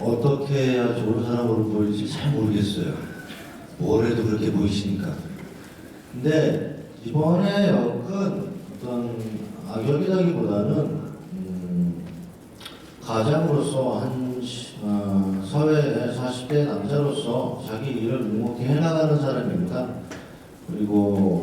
어떻게 해야 좋은 사람으로 보일지 잘 모르겠어요. 뭘 해도 그렇게 보이시니까. 근데 이번에 역은 어떤 악역이라기보다는 음, 가장으로서 한 시- 어, 사회의 40대 남자로서 자기 일을 묵묵히 해나가는 사람입니다. 그리고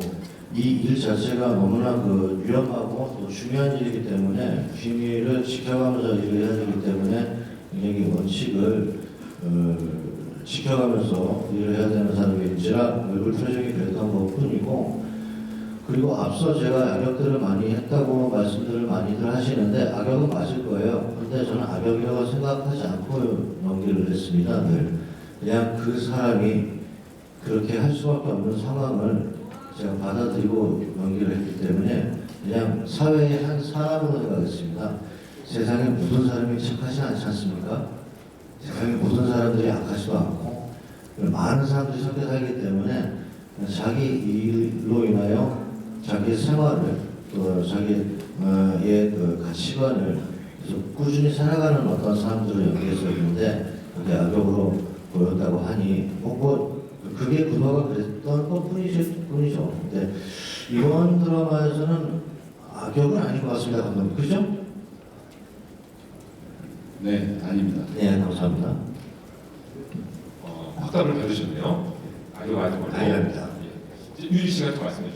이 일 자체가 너무나 그 위험하고 또 중요한 일이기 때문에 비밀을 지켜가면서 일을 해야 되기 때문에 굉장히 원칙을 어, 지켜가면서 일을 해야 되는 사람인지라 얼굴 표정이 그랬던 것 뿐이고 그리고 앞서 제가 악역들을 많이 했다고 말씀들을 많이들 하시는데 악역은 맞을 거예요. 근데 저는 악역이라고 생각하지 않고 연기를 했습니다. 늘 그냥 그 사람이 그렇게 할 수밖에 없는 상황을 제가 받아들이고 연기를 했기 때문에 그냥 사회의 한 사람으로 생각했습니다. 세상에 모든 사람이 착하지 않지 않습니까? 세상에 모든 사람들이 악하지도 않고 많은 사람들이 섞여 살기 때문에 자기 일로 인하여 자기 생활을 또 자기의 그 가치관을 계속 꾸준히 살아가는 어떤 사람들을 연기했었는데 그게 악역으로 보였다고 하니 뭐, 뭐 그게 구도가 그랬던 것 뿐이죠, 뿐이죠. 근데 이번 드라마에서는 악역은 아닌 것 같습니다, 감독님. 그죠? 네, 아닙니다. 네, 감사합니다. 어, 확답을 받으셨네요. 아주 아주 아닙니다. 예. 이제 유지 씨가 또 말씀해 주시죠.